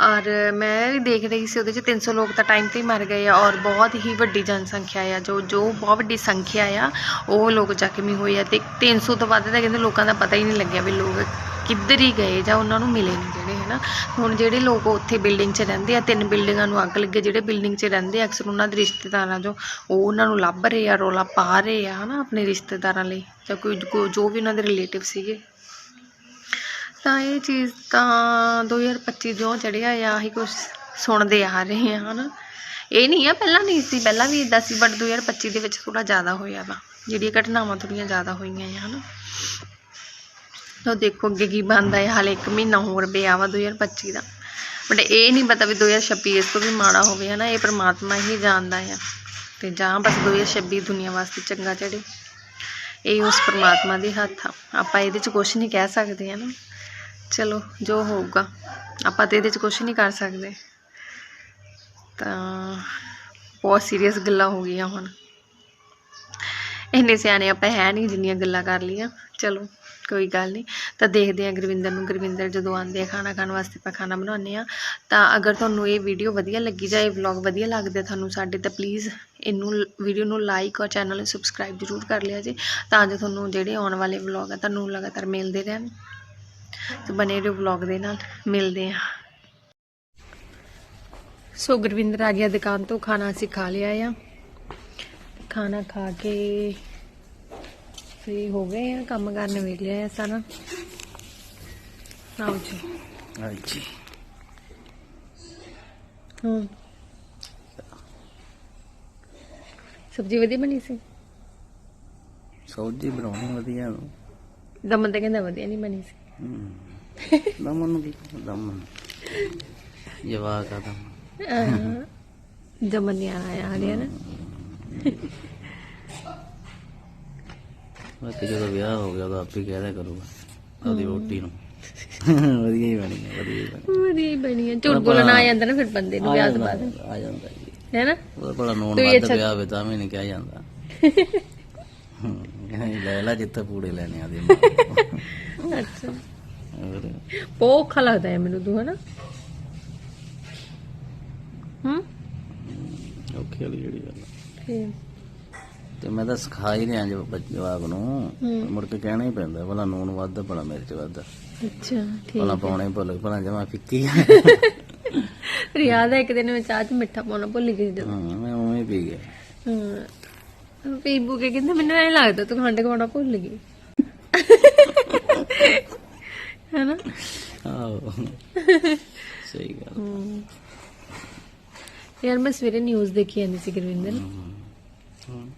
ਔਰ ਮੈਂ ਵੀ ਦੇਖ ਰਹੀ ਸੀ ਉਹਦੇ ਚ 300 ਲੋਕ ਤਾਂ ਟਾਈਮ ਤੇ ਹੀ ਮਰ ਗਏ ਆ ਔਰ ਬਹੁਤ ਹੀ ਵੱਡੀ ਜਨਸੰਖਿਆ ਆ, ਜੋ ਜੋ ਬਹੁਤ ਵੱਡੀ ਸੰਖਿਆ ਆ, ਉਹ ਲੋਕ ਜ਼ਖਮੀ ਹੋਏ ਆ ਤੇ 300 ਤੋਂ ਵੱਧ ਤਾਂ ਕਹਿੰਦੇ ਲੋਕਾਂ ਦਾ ਪਤਾ ਹੀ ਨਹੀਂ ਲੱਗਿਆ ਵੀ ਲੋਕ ਕਿੱਧਰ ਹੀ ਗਏ ਜਾਂ ਉਹਨਾਂ ਨੂੰ ਮਿਲੇ ਨਹੀਂ ਜਿਹੜੇ, ਹੈ ਨਾ? ਹੁਣ ਜਿਹੜੇ ਲੋਕ ਉੱਥੇ ਬਿਲਡਿੰਗ 'ਚ ਰਹਿੰਦੇ ਆ, ਤਿੰਨ ਬਿਲਡਿੰਗਾਂ ਨੂੰ ਅੱਗ ਲੱਗੇ ਜਿਹੜੇ ਬਿਲਡਿੰਗ 'ਚ ਰਹਿੰਦੇ ਆ, ਅਕਸਰ ਉਹਨਾਂ ਦੇ ਰਿਸ਼ਤੇਦਾਰਾਂ ਜੋ ਉਹ ਉਹਨਾਂ ਨੂੰ ਲੱਭ ਰਹੇ ਆ, ਰੋਲਾ ਪਾ ਰਹੇ ਆ, ਹੈ ਨਾ, ਆਪਣੇ ਰਿਸ਼ਤੇਦਾਰਾਂ ਲਈ ਜਾਂ ਕੋਈ ਜੋ ਵੀ ਉਹਨਾਂ ਦੇ ਰਿਲੇਟਿਵ ਸੀਗੇ। ਤਾਂ ਇਹ ਚੀਜ਼ ਤਾਂ 2025 ਜੋ ਚੜਿਆ ਆ ਆਹੀ ਕੁਝ ਸੁਣਦੇ ਆ ਰਹੇ ਆ ਹਨਾ। ਇਹ ਨਹੀਂ ਆ, ਪਹਿਲਾਂ ਨਹੀਂ ਸੀ, ਪਹਿਲਾਂ ਵੀ ਇਦਾਂ ਸੀ ਬਟ 2025 ਦੇ ਵਿੱਚ ਥੋੜਾ ਜ਼ਿਆਦਾ ਹੋਇਆ ਵਾ, ਜਿਹੜੀਆਂ ਘਟਨਾਵਾਂ ਥੋੜੀਆਂ ਜ਼ਿਆਦਾ ਹੋਈਆਂ ਆ, ਹਨਾ। ਤਾਂ ਦੇਖੋ ਅੱਗੇ ਕੀ ਬਣਦਾ ਹੈ ਹਾਲੇ 1 ਮਹੀਨਾ ਹੋਰ ਪਿਆ ਵਾ 2025 ਦਾ। ਬਟ ਇਹ ਨਹੀਂ ਪਤਾ ਵੀ 2026 ਇਸ ਤੋਂ ਵੀ ਮਾੜਾ ਹੋਵੇ, ਹਨਾ, ਇਹ ਪ੍ਰਮਾਤਮਾ ਹੀ ਜਾਣਦਾ ਆ। ਤੇ ਜਾਂ ਬਸ 2026 ਦੁਨੀਆ ਵਾਸਤੇ ਚੰਗਾ ਚੜੇ ਇਹ ਉਸ ਪ੍ਰਮਾਤਮਾ ਦੇ ਹੱਥ ਆ। ਆਪਾਂ ਇਹਦੇ 'ਚ ਕੁਝ ਨਹੀਂ ਕਹਿ ਸਕਦੇ, ਹਨਾ। ਚਲੋ, ਜੋ ਹੋਊਗਾ। ਆਪਾਂ ਤੇ ਇਹਦੇ 'ਚ ਕੁਝ ਨਹੀਂ ਕਰ ਸਕਦੇ। ਤਾਂ ਬਹੁਤ ਸੀਰੀਅਸ ਗੱਲਾਂ ਹੋ ਗਈਆਂ ਹੁਣ। ਇੰਨੇ ਸਿਆਣੇ ਆਪਾਂ ਹੈ ਨਹੀਂ ਜਿੰਨੀਆਂ ਗੱਲਾਂ ਕਰ ਲਈਆਂ। ਚਲੋ, ਕੋਈ ਗੱਲ ਨਹੀਂ। ਤਾਂ ਦੇਖਦੇ ਆ ਗੁਰਵਿੰਦਰ ਨੂੰ। ਗੁਰਵਿੰਦਰ ਜਦੋਂ ਆਉਂਦੇ ਆ ਖਾਣਾ ਖਾਣ ਵਾਸਤੇ ਆਪਾਂ ਖਾਣਾ ਬਣਾਉਂਦੇ ਆ ਤਾਂ ਅਗਰ ਤੁਹਾਨੂੰ ਇਹ ਵੀਡੀਓ ਵਧੀਆ ਲੱਗੀ ਜਾਂ ਇਹ ਵਲੌਗ ਵਧੀਆ ਲੱਗਦਾ ਤੁਹਾਨੂੰ ਸਾਡੇ, ਤਾਂ ਪਲੀਜ਼ ਇਹਨੂੰ ਵੀਡੀਓ ਨੂੰ ਲਾਈਕ ਔਰ ਚੈਨਲ ਨੂੰ ਸਬਸਕ੍ਰਾਈਬ ਜ਼ਰੂਰ ਕਰ ਲਿਆ ਜੀ। ਤਾਂ ਜੋ ਤੁਹਾਨੂੰ ਜਿਹੜੇ ਆਉਣ ਵਾਲੇ ਵਲੌਗ ਆ, ਤੁਹਾਨੂੰ ਲਗਾਤਾਰ ਮਿਲਦੇ ਰਹਿਣ। ਤੇ ਬਨੇ ਰਹੋ ਵਲੌਗ ਦੇ ਨਾਲ। ਮਿਲਦੇ ਆ ਸੋ ਗੁਰਵਿੰਦਰ ਆ ਗਿਆ ਦੁਕਾਨ ਤੋਂ ਖਾਣਾ ਅਸੀਂ ਖਾ ਲਿਆ ਆ। ਖਾਣਾ ਖਾ ਕੇ ਫ੍ਰੀ ਹੋ ਗਏ ਆ ਕੰਮ ਕਰਨ ਵੇਲੇ ਆ ਸਾਰਾ। ਆਓ ਜੀ। ਹਾਂਜੀ। ਹਾਂ। ਸਬਜ਼ੀ ਵਧੀਆ ਬਣੀ ਸੀ? ਸਬਜ਼ੀ ਬਣਾਉਣੀ ਵਧੀਆ। ਦਮਨ ਤੇ ਕਹਿੰਦਾ ਵਧੀਆ ਨਹੀਂ ਬਣੀ ਸੀ। ਹੂੰ ਦਮਨ ਨੂੰ ਕੀ ਦਮਨ। ਜਵਾਕ ਆ ਦਮਨ। ਦਮਨ ਨਹੀਂ ਆਇਆ ਹਾਲੇ ਨਾ। ਬਾਕੀ ਜਦੋਂ ਵਿਆਹ ਹੋ ਗਿਆ ਤਾਂ ਆਪੇ ਕਹਿ ਦਿਆ ਕਰੂਗਾ ਉਹਦੀ ਰੋਟੀ ਨੂੰ। ਵਧੀਆ ਹੀ ਬਣੀ ਹੈ ਵਧੀਆ ਹੀ ਬਣੀ ਵਧੀਆ ਹੀ ਬਣੀ ਹੈ ਝੂਠ ਬੋਲਣਾ ਆ ਜਾਂਦਾ ਨਾ ਫਿਰ ਬੰਦੇ ਨੂੰ ਆ ਵਿਆਹ ਤੋਂ ਬਾਅਦ। ਆ ਜਾਂਦਾ ਹੈ ਨਾ? ਉਹਦਾ ਬੜਾ ਨੂਨ ਤੂੰ ਵੱਧ ਪਿਆ ਹੋਵੇ ਤਾਂ ਵੀ ਨਹੀਂ ਕਿਹਾ ਜਾਂਦਾ। ਹੂੰ, ਕਹਿੰਦਾ ਲੈ ਲੈ ਜਿੱਥੇ ਪੂੜੇ ਲੈਣੇ ਆ ਦੇ ਅੱਛਾ। ਬਹੁਤ ਔਖਾ ਲੱਗਦਾ ਹੈ ਮੈਨੂੰ ਤੂੰ ਹਨਾ? ਹੂੰ? ਔਖੀ ਵਾਲੀ ਜਿਹੜੀ ਗੱਲ ਤੇ ਮੈਂ ਤਾਂ ਸਿਖਾ ਹੀ ਰਿਹਾ ਜੋ ਜਵਾਕ ਨੂੰ। ਮੁੜ ਕੇ ਕਹਿਣਾ ਹੀ ਪੈਂਦਾ ਭਲਾ ਨੂਨ ਵੱਧ ਭਲਾ ਮਿਰਚ ਵੱਧ। ਅੱਛਾ ਠੀਕ ਭਲਾ ਪਾਉਣੇ ਭੁੱਲ ਭਲਾ ਜਮਾ ਫਿੱਕੀ। ਹੈ ਇੱਕ ਦਿਨ ਮੈਂ ਚਾਹ ਚ ਮਿੱਠਾ ਪਾਉਣਾ ਭੁੱਲ ਗਈ ਜਦੋਂ। ਹਾਂ ਮੈਂ ਉਵੇਂ ਪੀ ਗਿਆ। ਹਾਂ। ਫੇਸਬੁੱਕ ਕੇ ਕਹਿੰਦਾ ਮੈਨੂੰ ਐ ਲੱਗਦਾ ਤੂੰ ਖੰਡ ਪਾਉਣਾ ਭੁੱਲ ਗਈ। ਹੈਨਾ? ਆਹੋ। ਸਹੀ ਗੱਲ। ਹਮ। ਯਾਰ ਮੈਂ ਸਵੇਰੇ ਨਿਊਜ਼ ਦੇਖੀ ਜਾਂਦੀ ਸੀ ਗੁਰਵਿੰਦਰ। ਹੂੰ।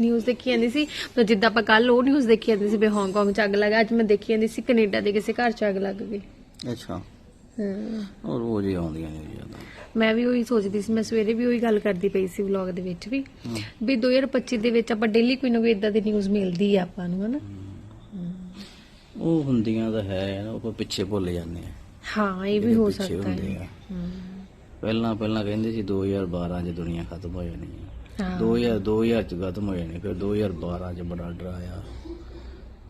ਨਿਊਜ਼ ਦੇਖੀ ਜਾਂਦੀ ਸੀ। ਤਾਂ ਜਿੱਦਾਂ ਆਪਾਂ ਕੱਲ ਉਹ ਨਿਊਜ਼ ਦੇਖੀ ਜਾਂਦੀ ਸੀ ਵੀ ਹਾਂਗਕਾਂਗ ਚ ਅੱਗ ਲੱਗਾ ਅੱਜ ਮੈਂ ਦੇਖੀ ਜਾਂਦੀ ਸੀ ਕੈਨੇਡਾ ਦੇ ਕਿਸੇ ਘਰ ਚ ਅੱਗ ਲੱਗ ਗਈ। ਅੱਛਾ। ਹਾਂ। ਉਹ ਰੋਜ਼ ਹੀ ਆਉਂਦੀਆਂ ਨੇ ਜ਼ਿਆਦਾ ਮੈਂ ਵੀ ਉਹੀ ਸੋਚਦੀ ਸੀ। ਮੈਂ ਸਵੇਰੇ ਵੀ ਉਹੀ ਗੱਲ ਕਰਦੀ ਪਈ ਸੀ ਵਲੌਗ ਦੇ ਵਿੱਚ ਵੀ। ਵੀ 2025 ਦੇ ਵਿੱਚ ਆਪਾਂ ਡੇਲੀ ਕੋਈ ਨਾ ਕੋਈ ਇਦਾਂ ਦੀ ਨਿਊਜ਼ ਮਿਲਦੀ ਆ ਆਪਾਂ ਨੂੰ ਹਨਾ? ਉਹ ਹੁੰਦੀਆਂ ਤਾਂ ਹੈ ਨਾ, ਉਹ ਪਿੱਛੇ ਭੁੱਲ ਜਾਂਦੇ ਆ। ਹਾਂ ਇਹ ਵੀ ਹੋ ਪਿੱਛੇ ਸਕਦਾ ਹੁੰਦੇ ਹੈ। ਆ। ਹਮ, ਪਹਿਲਾਂ ਪਹਿਲਾਂ ਕਹਿੰਦੇ ਸੀ 2012 ਚ ਦੁਨੀਆ ਖਤਮ ਹੋ ਜਾਣੀ ਹੈ। ਹਾਂ 2000 2000 ਚ ਖਤਮ ਹੋ ਜਾਣੀ ਫਿਰ 2012 ਚ ਬੜਾ ਡਰਾਇਆ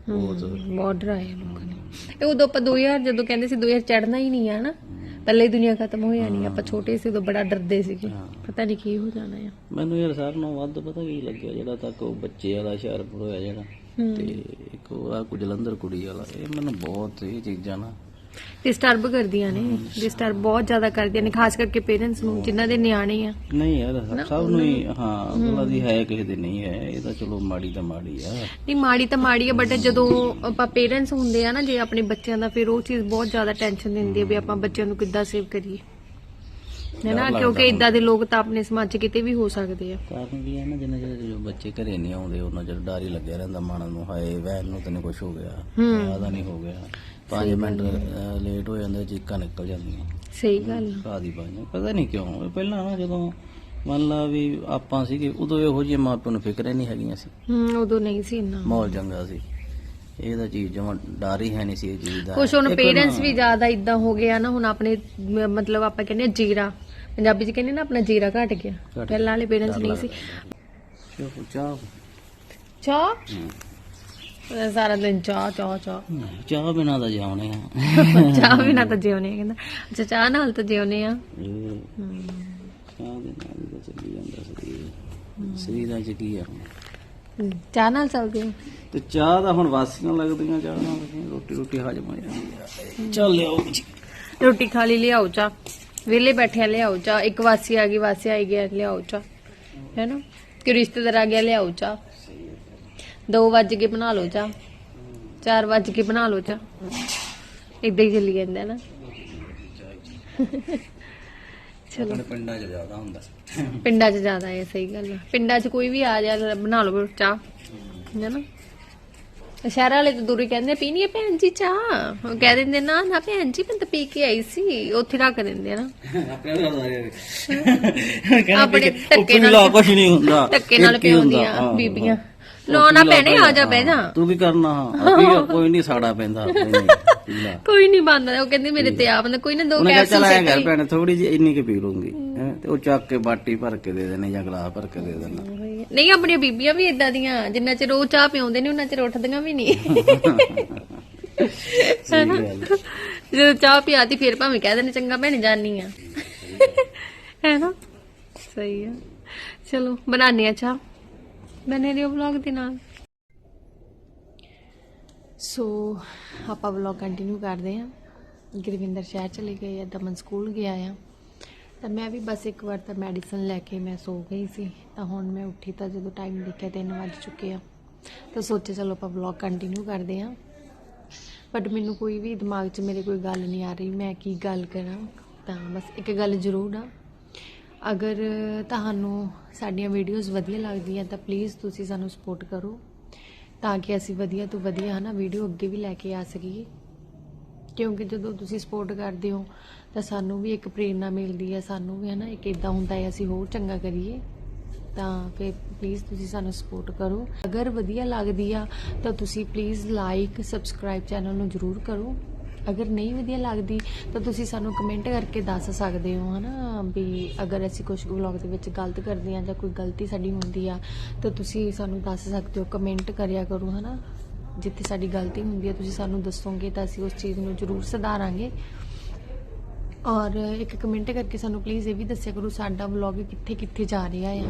ਬਹੁਤ ਬਹੁਤ ਡਰਾਇਆ ਲੋਕਾਂ ਨੇ। ਇਹ ਉਦੋਂ ਆਪਾਂ 2000 ਜਦੋਂ ਕਹਿੰਦੇ ਸੀ 2000 ਚੜਨਾ ਹੀ ਨਹੀਂ ਆ ਹਨਾ ਪਹਿਲੇ ਹੀ ਦੁਨੀਆ ਖਤਮ ਹੋ ਜਾਣੀ ਆ, ਆਪਾਂ ਛੋਟੇ ਸੀ ਉਦੋਂ ਬੜਾ ਡਰਦੇ ਸੀਗੇ। ਹਾਂ। ਪਤਾ ਨਹੀਂ ਕੀ ਹੋ ਜਾਣਾ ਆ। ਮੈਨੂੰ ਯਾਰ ਸਾਰਿਆਂ ਨਾਲੋਂ ਵੱਧ ਪਤਾ ਕੀ ਲੱਗਿਆ ਜਿਹੜਾ ਤੱਕ ਉਹ ਬੱਚੇ ਵਾਲਾ ਹੁਸ਼ਿਆਰਪੁਰ ਹੋਇਆ ਜਿਹੜਾ। ਤੇ ਇੱਕ ਉਹ ਆ ਕੁ ਜਲੰਧਰ ਕੁੜੀ ਵਾਲਾ ਇਹ ਮੈਨੂੰ ਬਹੁਤ ਇਹ ਚੀਜ਼ਾਂ ਨਾ ਡਿਸਟਰਬ ਕਰਦੀਆਂ ਨੇ ਡਿਸਟਰਬ ਬਹੁਤ ਜ਼ਿਆਦਾ ਕਰਦੀਆਂ ਨੇ ਖਾਸ ਕਰਕੇ ਪੇਰੈਂਟਸ ਨੂੰ ਜਿਨ੍ਹਾਂ ਦੇ ਨਿਆਣੇ ਆ। ਨਹੀਂ ਯਾਰ ਸਭ ਨੂੰ ਹੀ ਹਾਂ ਉਹਨਾਂ ਦੀ ਹੈ। ਕਿਸੇ ਦੀ ਨਹੀਂ ਹੈ ਇਹ ਤਾਂ ਚਲੋ ਮਾੜੀ ਤਾਂ ਮਾੜੀ ਆ। ਨਹੀਂ ਮਾੜੀ ਤਾਂ ਮਾੜੀ ਆ ਬਟ ਜਦੋਂ ਆਪਾਂ ਪੇਰੈਂਟਸ ਹੁੰਦੇ ਆ ਨਾ ਜੇ ਆਪਣੇ ਬੱਚਿਆਂ ਦਾ ਫਿਰ ਉਹ ਚੀਜ਼ ਬਹੁਤ ਜ਼ਿਆਦਾ ਟੈਨਸ਼ਨ ਦਿੰਦੀ ਆ ਵੀ ਆਪਾਂ ਬੱਚਿਆਂ ਨੂੰ ਕਿੱਦਾਂ ਸੇਵ ਕਰੀਏ। ਹੈ ਨਾ ਕਿਉਂਕਿ ਇਦਾਂ ਦੇ ਲੋਕ ਤਾਂ ਆਪਣੇ ਸਮਾਜ 'ਚ ਕਿਤੇ ਵੀ ਹੋ ਸਕਦੇ ਆ। ਕਾਰਨ ਵੀ ਹੈ ਨਾ ਜਿੰਨਾ ਚਿਰ ਜੋ ਬੱਚੇ ਘਰੇ ਨਹੀਂ ਆਉਂਦੇ ਉਹਨਾਂ ਚਿਰ ਡਰ ਹੀ ਲੱਗਿਆ ਰਹਿੰਦਾ ਮਨ ਨੂੰ। ਹਾਏ ਵੈਨ ਨੂੰ ਤਾਂ ਨਹੀਂ ਕੁਝ ਹੋ। ਗਿਆ ਆਦਾ ਨਹੀਂ ਹੋ ਗਿਆ। 5 ਮਿੰਟ ਲੇਟ ਹੋ ਜਾਂਦੇ ਚੀਕਾਂ ਨਿਕਲ ਜਾਂਦੀਆਂ। ਸਹੀ ਗੱਲ। ਕਾਦੀ ਬਾਈਆਂ ਪਤਾ ਨਹੀਂ ਕਿਉਂ। ਪਹਿਲਾਂ ਨਾ ਜਦੋਂ ਮੰਨ ਲਾ ਵੀ ਆਪਾਂ ਸੀਗੇ ਉਦੋਂ ਇਹੋ ਜਿਹੇ ਮਾਪਿਆਂ ਨੂੰ ਫਿਕਰ ਨਹੀਂ ਹੈਗੀਆਂ ਸੀ। ਹੂੰ ਉਦੋਂ ਨਹੀਂ ਸੀ ਇੰਨਾ। ਮਾਹੌਲ ਚੰਗਾ ਸੀ। ਇਹ ਤਾਂ ਚੀਜ਼ ਜਮਾਂ ਡਰ ਹੀ ਹੈ ਨਹੀਂ ਸੀ ਇਹ ਚੀਜ਼ ਦਾ। ਕੁਝ ਹੁਣ ਪੇਰੈਂਟਸ ਵੀ ਜ਼ਿਆਦਾ ਇਦਾਂ ਹੋ ਗਏ ਆ ਨਾ ਹੁਣ ਆਪਣੇ ਮਤਲਬ ਆਪਾਂ ਕਹਿੰਦੇ ਜੀਰਾ। ਪੰਜਾਬੀ 'ਚ ਕਹਿੰਦੇ ਨਾ ਆਪਣਾ ਜੀਰਾ ਘਟ ਗਿਆ। ਗਿਆ। ਪਹਿਲਾਂ ਵਾਲੇ ਪੇਰੈਂਟਸ ਨਹੀਂ ਸੀ। ਚਾਹ ਚਾਹ। ਸਾਰਾ ਦਿਨ ਚਾਹ ਚਾਹ ਚਾਹ। ਚਾਹ ਬਿਨਾ ਤਾਂ ਜਾਉਣੇ ਆ। ਚਾਹ ਵੀ ਨਾ ਤਾਂ ਜਿਉਨੇ ਆ ਕਹਿੰਦਾ। ਅੱਛਾ ਚਾਹ ਨਾਲ ਤਾਂ ਜਿਉਨੇ ਆ। ਇਹ ਚਾਹ ਦੇ ਨਾਲ ਹੀ ਤਾਂ ਚੱਲੀ ਜਾਂਦਾ ਸਰੀਰ। ਸਰੀਰਾਂ ਚ ਕੀ ਆ ਹੁਣ? ਚਾਹ ਨਾਲ ਚੱਲਦੇ ਆ। ਤੇ ਚਾਹ ਤਾਂ ਹੁਣ ਵਾਸੀਆਂ ਲੱਗਦੀਆਂ ਚਾਹ ਨਾਲ। ਰੋਟੀ ਰੋਟੀ ਹਜਮ ਹੋ ਜਾਂਦੀ ਆ। ਚੱਲ ਲਿਆਓ। ਜੀ ਰੋਟੀ ਖਾ ਲਈ ਲਿਆਓ ਚਾਹ। ਵਿਹਲੇ ਬੈਠਿਆ ਲਿਆਓ ਚਾਹ ਇੱਕ ਵਾਸੀ ਆ ਗਈ ਵਾਸੀ ਆਈ ਗਿਆ ਲਿਆਓ ਚਾਹ ਹੈ ਨਾ ਕਿ ਰਿਸ਼ਤੇਦਾਰ ਆ ਗਿਆ ਲਿਆਓ ਚਾਹ। 2 ਵਜ ਕੇ ਬਣਾ ਲਓ ਚਾਹ 4 ਵਜ ਕੇ ਬਣਾ ਲਓ ਚਾਹ। ਇਦਾਂ ਹੀ ਚੱਲੀ ਜਾਂਦਾ ਨਾ। ਚਲੋ। ਆਪਣੇ ਪਿੰਡਾਂ 'ਚ ਜ਼ਿਆਦਾ ਹੁੰਦਾ ਪਿੰਡਾਂ 'ਚ ਜ਼ਿਆਦਾ ਹੈ ਸਹੀ ਗੱਲ ਆ। ਪਿੰਡਾਂ 'ਚ ਕੋਈ ਵੀ ਆ ਜਾ ਬਣਾ ਲਓ ਚਾਹ ਹੈ ਨਾ ਸ਼ਹਿਰਾਂ ਵਾਲੇ ਤਾਂ ਦੂਰੀ ਕਹਿੰਦੇ ਪੀਣੀ ਹੈ ਭੈਣ ਜੀ ਚਾਹ? ਉਹ ਕਹਿ ਦਿੰਦੇ ਨਾ ਨਾ ਭੈਣ ਜੀ ਮੈਂ ਤਾਂ ਪੀ ਕੇ ਆਈ ਸੀ। ਉੱਥੇ ਰੱਖ ਦਿੰਦੇ ਆ ਨਾ। ਆਪਣੇ ਧੱਕੇ ਨਾਲ ਲਾ ਕੁਝ ਨਹੀਂ ਹੁੰਦਾ। ਧੱਕੇ ਨਾਲ ਪਿਉਂਦੀਆਂ ਬੀਬੀਆਂ। ਲੋ ਨਾ ਭੈਣੇ ਆ ਜਾ ਬਹਿ ਜਾ। ਤੂੰ ਕੀ ਕਰਨਾ? ਹਾਂ ਆ, ਕੋਈ ਨਹੀਂ ਸਾੜਾ ਪੈਂਦਾ ਕੋਈ ਨਹੀਂ। ਬੰਦਾ। ਉਹ ਕਹਿੰਦੇ ਮੇਰੇ ਤੇ ਆਪ ਨਾ ਕੋਈ ਨਾ ਦੋ ਕਿਹਾ ਚੱਲ ਕੈਪਸੂਲ ਆਇਆ ਕਰ ਭੈਣੇ ਥੋੜੀ ਜਿਹੀ ਇੰਨੀ ਕੁ ਪੀ ਲੂੰਗੀ ਤੇ ਉਹ ਚੱਕ ਕੇ ਬਾਟੀ ਭਰ ਕੇ ਦੇ ਦੇਣੇ ਜਾਂ ਗਲਾਸ ਭਰ ਕੇ ਦੇ ਦੇਣਾ। ਨਹੀਂ ਆਪਣੀਆਂ ਬੀਬੀਆਂ ਵੀ ਇਦਾਂ ਦੀਆਂ ਜਿੰਨਾ ਚਿਰ ਉਹ ਚਾਹ ਪਿਉਂਦੇ ਨੇ ਉਹਨਾਂ ਚਿਰ ਉੱਠਦੀਆਂ ਵੀ ਨਹੀਂ। ਹੈਨਾ? ਜਦੋਂ ਚਾਹ ਪਿਆਤੀ ਫਿਰ ਭਾਵੇਂ ਕਹਿ ਦੇਣ ਚੰਗਾ ਭੈਣ ਜਾਨੀ ਆ। ਹੈਨਾ? ਸਹੀ ਆ। ਚਲੋ ਬਣਾਉਂਦੇ ਆ ਚਾਹ। ਬਣੇ ਰਹੋ ਵਲੌਗ ਦੇ ਨਾਲ। ਸੋ ਆਪਾਂ ਵਲੌਗ ਕੰਟੀਨਿਊ ਕਰਦੇ ਆ ਗੁਰਵਿੰਦਰ ਸ਼ਹਿਰ ਚਲੇ ਗਏ ਆ ਦਮਨ ਸਕੂਲ ਗਿਆ ਆ। ਤਾਂ ਮੈਂ ਵੀ ਬਸ ਇੱਕ ਵਾਰ ਤਾਂ ਮੈਡੀਸਨ ਲੈ ਕੇ ਮੈਂ ਸੋ ਗਈ ਸੀ। ਤਾਂ ਹੁਣ ਮੈਂ ਉੱਠੀ ਤਾਂ ਜਦੋਂ ਟਾਈਮ ਦੇਖਿਆ 3 ਵੱਜ ਚੁੱਕੇ ਆ। ਤਾਂ ਸੋਚਿਆ ਚਲੋ ਆਪਾਂ ਵਲੌਗ ਕੰਟੀਨਿਊ ਕਰਦੇ ਹਾਂ। ਬਟ ਮੈਨੂੰ ਕੋਈ ਵੀ ਦਿਮਾਗ 'ਚ ਮੇਰੇ ਕੋਈ ਗੱਲ ਨਹੀਂ ਆ ਰਹੀ। ਮੈਂ ਕੀ ਗੱਲ ਕਰਾਂ? ਤਾਂ ਬਸ ਇੱਕ ਗੱਲ ਜ਼ਰੂਰ ਆ। ਅਗਰ ਤੁਹਾਨੂੰ ਸਾਡੀਆਂ ਵੀਡੀਓਜ਼ ਵਧੀਆ ਲੱਗਦੀਆਂ ਤਾਂ ਪਲੀਜ਼ ਤੁਸੀਂ ਸਾਨੂੰ ਸਪੋਰਟ ਕਰੋ। ਤਾਂ ਕਿ ਅਸੀਂ ਵਧੀਆ ਤੋਂ ਵਧੀਆ ਹਨਾ ਵੀਡੀਓ ਅੱਗੇ ਵੀ ਲੈ ਕੇ ਆ ਸਕੀਏ। ਕਿਉਂਕਿ ਜਦੋਂ ਤੁਸੀਂ ਸਪੋਰਟ ਕਰਦੇ ਹੋ, ਤਾਂ ਸਾਨੂੰ ਵੀ ਇੱਕ ਪ੍ਰੇਰਨਾ ਮਿਲਦੀ ਹੈ, ਸਾਨੂੰ ਵੀ ਹੈ ਨਾ ਇੱਕ ਇਦਾਂ ਹੁੰਦਾ ਹੈ, ਅਸੀਂ ਹੋਰ ਚੰਗਾ ਕਰੀਏ। ਤਾਂ ਫਿਰ ਪਲੀਜ਼ ਤੁਸੀਂ ਸਾਨੂੰ ਸਪੋਰਟ ਕਰੋ। ਅਗਰ ਵਧੀਆ ਲੱਗਦੀ ਆ, ਤਾਂ ਤੁਸੀਂ ਪਲੀਜ਼ ਲਾਈਕ ਸਬਸਕ੍ਰਾਈਬ ਚੈਨਲ ਨੂੰ ਜਰੂਰ ਕਰੋ। ਅਗਰ ਨਹੀਂ ਵਧੀਆ ਲੱਗਦੀ, ਤਾਂ ਤੁਸੀਂ ਸਾਨੂੰ ਕਮੈਂਟ ਕਰਕੇ ਦੱਸ ਸਕਦੇ ਹੋ ਹਨਾ ਵੀ ਅਗਰ ਅਸੀਂ ਕੁਝ ਵਲੌਗ ਦੇ ਵਿੱਚ ਗਲਤ ਕਰਦੇ ਆ ਜਾਂ ਕੋਈ ਗਲਤੀ ਸਾਡੀ ਹੁੰਦੀ ਆ, ਤਾਂ ਤੁਸੀਂ ਸਾਨੂੰ ਦੱਸ ਸਕਦੇ ਹੋ ਕਮੈਂਟ ਕਰਿਆ ਕਰੋ ਹਨਾ। ਜਿੱਥੇ ਸਾਡੀ ਗਲਤੀ ਹੁੰਦੀ ਹੈ ਤੁਸੀਂ ਸਾਨੂੰ ਦੱਸੋਗੇ ਤਾਂ ਅਸੀਂ ਉਸ ਚੀਜ਼ ਨੂੰ ਜ਼ਰੂਰ ਸੁਧਾਰਾਂਗੇ। ਔਰ ਇੱਕ ਕਮੈਂਟ ਕਰਕੇ ਸਾਨੂੰ ਪਲੀਜ਼ ਇਹ ਵੀ ਦੱਸਿਆ ਕਰੋ ਸਾਡਾ ਵਲੌਗ ਕਿੱਥੇ ਕਿੱਥੇ ਜਾ ਰਿਹਾ ਹੈ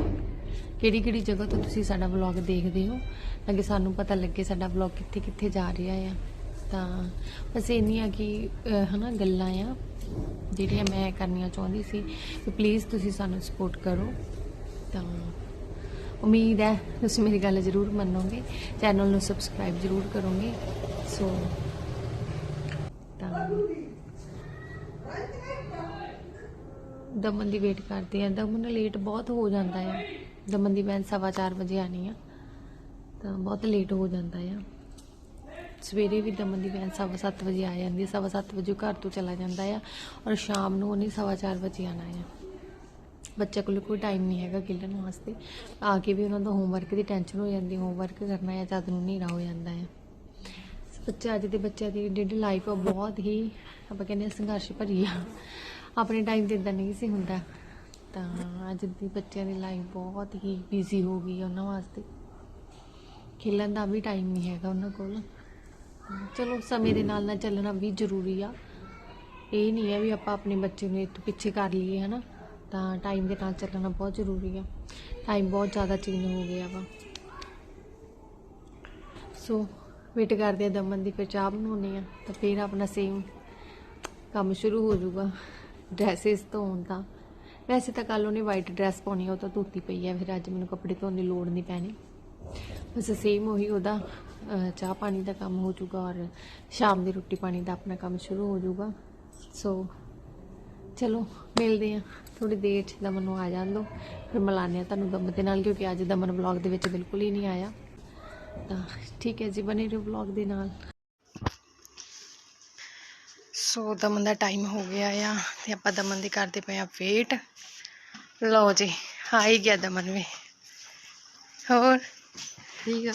ਕਿਹੜੀ ਕਿਹੜੀ ਜਗ੍ਹਾ ਤੋਂ ਤੁਸੀਂ ਸਾਡਾ ਵਲੌਗ ਦੇਖਦੇ ਹੋ? ਤਾਂ ਕਿ ਸਾਨੂੰ ਪਤਾ ਲੱਗੇ ਸਾਡਾ ਵਲੌਗ ਕਿੱਥੇ ਕਿੱਥੇ ਜਾ ਰਿਹਾ ਹੈ ਤਾਂ ਬਸ ਇੰਨੀਆਂ ਕਿ ਅਹ, ਹਨਾ ਗੱਲਾਂ ਆ ਜਿਹੜੀਆਂ ਮੈਂ ਕਰਨੀਆਂ ਚਾਹੁੰਦੀ ਸੀ। ਕਿ ਪਲੀਜ਼ ਤੁਸੀਂ ਸਾਨੂੰ ਸਪੋਰਟ ਕਰੋ। ਤਾਂ ਉਮੀਦ ਹੈ ਤੁਸੀਂ ਮੇਰੀ ਗੱਲ ਜ਼ਰੂਰ ਮੰਨੋਗੇ ਚੈਨਲ ਨੂੰ ਸਬਸਕ੍ਰਾਈਬ ਜ਼ਰੂਰ ਕਰੋਗੇ ਸੋ ਤਾਂ ਦਮਨ ਦੀ ਵੇਟ ਕਰਦੇ ਆ ਦਮਨ ਲੇਟ ਬਹੁਤ ਹੋ ਜਾਂਦਾ ਆ। ਦਮਨ ਦੀ ਵੈਨ ਸਵਾ ਚਾਰ ਵਜੇ ਆਣੀ ਆ, ਤਾਂ ਬਹੁਤ ਲੇਟ ਹੋ ਜਾਂਦਾ ਆ। ਸਵੇਰੇ ਵੀ ਦਮਨ ਦੀ ਵੈਨ ਸਵਾ ਸੱਤ ਵਜੇ ਆ ਜਾਂਦੀ ਹੈ ਸਵਾ ਸੱਤ ਵਜੇ ਉਹ ਘਰ ਤੋਂ ਚਲਾ ਜਾਂਦਾ ਆ ਔਰ ਸ਼ਾਮ ਨੂੰ ਉਹਨੇ ਸਵਾ ਚਾਰ ਵਜੇ ਆਣਾ ਆ। ਬੱਚੇ ਕੋਲ ਕੋਈ ਟਾਈਮ ਨਹੀਂ ਹੈਗਾ ਖੇਡਣ ਵਾਸਤੇ। ਆ ਕੇ ਵੀ ਉਹਨਾਂ ਦਾ ਹੋਮਵਰਕ ਦੀ ਟੈਨਸ਼ਨ ਹੋ ਜਾਂਦੀ ਹੋਮਵਰਕ ਕਰਨਾ ਹੈ ਜਦ ਨੂੰ ਹਨੇਰਾ ਹੋ ਜਾਂਦਾ ਹੈ। ਬੱਚੇ, ਅੱਜ ਦੇ ਬੱਚਿਆਂ ਦੀ ਜਿਹੜੀ ਲਾਈਫ ਆ ਬਹੁਤ ਹੀ ਆਪਾਂ ਕਹਿੰਦੇ ਹਾਂ ਸੰਘਰਸ਼ ਭਰੀ ਆ। ਆਪਣੇ ਟਾਈਮ ਤੇ ਇਦਾਂ ਨਹੀਂ ਸੀ ਹੁੰਦਾ। ਤਾਂ ਅੱਜ ਦੀ ਬੱਚਿਆਂ ਦੀ ਲਾਈਫ ਬਹੁਤ ਹੀ ਬਿਜ਼ੀ ਹੋ ਗਈ ਆ ਉਹਨਾਂ ਵਾਸਤੇ। ਖੇਲਣ ਦਾ ਵੀ ਟਾਈਮ ਨਹੀਂ ਹੈਗਾ ਉਹਨਾਂ ਕੋਲ। ਚਲੋ, ਸਮੇਂ ਦੇ ਨਾਲ ਨਾਲ ਚੱਲਣਾ ਵੀ ਜ਼ਰੂਰੀ ਆ। ਇਹ ਨਹੀਂ ਹੈ ਵੀ ਆਪਾਂ ਆਪਣੇ ਬੱਚੇ ਨੂੰ ਇੱਥੋਂ ਪਿੱਛੇ ਕਰ ਲਈਏ, ਹਨਾ? ਤਾਂ ਟਾਈਮ ਦੇ ਨਾਲ ਚੱਲਣਾ ਬਹੁਤ ਜ਼ਰੂਰੀ ਆ। ਟਾਈਮ ਬਹੁਤ ਜ਼ਿਆਦਾ ਚੇਂਜ ਹੋ ਗਿਆ ਵਾ। ਸੋ ਵੇਟ ਕਰਦੇ ਆ ਦਮਨ ਦੀ, ਫਿਰ ਚਾਹ ਬਣਾਉਣੀ ਆ, ਤਾਂ ਫਿਰ ਆਪਣਾ ਸੇਮ ਕੰਮ ਸ਼ੁਰੂ ਹੋ ਜਾਊਗਾ। ਡਰੈਸਸ ਧੋਣ ਦਾ। ਵੈਸੇ ਤਾਂ ਕੱਲ ਉਹਨੇ ਵਾਈਟ ਡਰੈਸ ਪਾਉਣੀ ਆ, ਉਹ ਤਾਂ ਧੋਤੀ ਪਈ ਆ, ਫਿਰ ਅੱਜ ਮੈਨੂੰ ਕੱਪੜੇ ਧੋਣ ਦੀ ਲੋੜ ਨਹੀਂ ਪੈਣੀ। ਬਸ ਸੇਮ ਉਹੀ ਉਹਦਾ ਚਾਹ ਪਾਣੀ ਦਾ ਕੰਮ ਹੋ ਜਾਊਗਾ ਔਰ ਸ਼ਾਮ ਦੀ ਰੋਟੀ ਪਾਣੀ ਦਾ ਆਪਣਾ ਕੰਮ ਸ਼ੁਰੂ ਹੋ ਜਾਊਗਾ। ਸੋ ਚਲੋ, ਮਿਲਦੇ ਆ। ਥੋੜੀ ਦੇਰ ਚ ਦਮਨ ਨੂੰ ਆ ਜਾਣ ਦੋ। ਫਿਰ ਮਿਲਾਨੇ ਆ ਤੁਹਾਨੂੰ ਦਮਨ ਦੇ ਨਾਲ ਕਿਉਂਕਿ ਅੱਜ ਦਮਨ ਵਲੌਗ ਦੇ ਵਿੱਚ ਬਿਲਕੁਲ ਹੀ ਨਹੀਂ ਆਇਆ। ਤਾਂ ਠੀਕ ਹੈ ਜੀ ਬਨੇ ਰਹੋ ਵਲੌਗ ਦੇ ਨਾਲ। ਸੋ ਦਮਨ ਦਾ ਟਾਈਮ ਹੋ ਗਿਆ ਆ ਤੇ ਆਪਾਂ ਦਮਨ ਦੀ ਕਰਦੇ ਪਏ ਆ ਵੇਟ ਲਓ ਜੀ ਆ ਹੀ ਗਿਆ ਦਮਨ ਵੀ। ਹੋਰ? ਠੀਕ ਆ।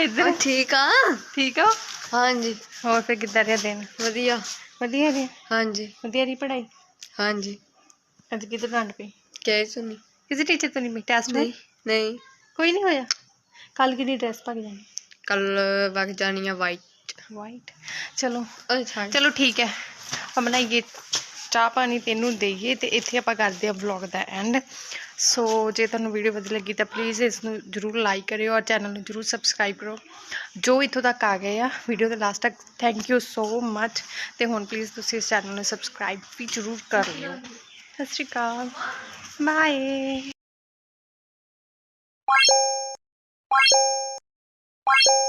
ਇੱਧਰ? ਠੀਕ ਆ। ਠੀਕ ਆ ਹਾਂਜੀ। ਹੋਰ ਫਿਰ ਕਿੱਦਾਂ ਰਿਹਾ ਦਿਨ? ਵਧੀਆ। ਵਧੀਆ ਰਿਹਾ? ਹਾਂਜੀ। ਵਧੀਆ ਰਹੀ ਪੜ੍ਹਾਈ? ਹਾਂਜੀ। ਅੱਜ ਕਿੱਧਰ ਡੰਡ ਪਈ ਕਿਹ ਸੁਣੀ ਕਿਸੇ ਟੀਚਰ ਤੋਂ ਨਹੀਂ ਟੈਸਟ ਨਹੀਂ ਨਹੀਂ। ਕੋਈ ਨਹੀਂ ਹੋਇਆ? ਕੱਲ ਕਿਹਦੀ ਡਰੈਸ ਪਾ ਕੇ ਜਾਣੀ? ਕੱਲ ਵਗ ਜਾਣੀ ਆ ਵਾਈਟ ਵਾਈਟ ਚਲੋ। ਅੱਛਾ। ਚਲੋ ਠੀਕ ਹੈ। ਆਪਾਂ ਬਣਾਈਏ ਚਾਹ ਪਾਣੀ ਤੈਨੂੰ ਦੇਈਏ ਤੇ ਇੱਥੇ ਆਪਾਂ ਕਰਦੇ ਆ ਵਲੌਗ ਦਾ ਐਂਡ ਸੋ ਜੇ ਤੁਹਾਨੂੰ ਵੀਡੀਓ ਵਧੀਆ ਲੱਗੀ ਤਾਂ ਪਲੀਜ਼ ਇਸ ਨੂੰ ਜਰੂਰ ਲਾਈਕ ਕਰਿਓ ਔਰ ਚੈਨਲ ਨੂੰ ਜਰੂਰ ਸਬਸਕ੍ਰਾਈਬ ਕਰੋ। ਜੋ ਇੱਥੋਂ ਤੱਕ ਆ ਗਏ ਆ ਵੀਡੀਓ ਦੇ ਲਾਸਟ ਤੱਕ ਥੈਂਕ ਯੂ ਸੋ ਮੱਚ ਤੇ ਹੁਣ ਪਲੀਜ਼ ਤੁਸੀਂ ਇਸ ਚੈਨਲ ਨੂੰ ਸਬਸਕ੍ਰਾਈਬ ਵੀ ਜਰੂਰ ਕਰ ਲਿਓ। ਸਤਿ ਸ਼੍ਰੀ ਅਕਾਲ। Bye What?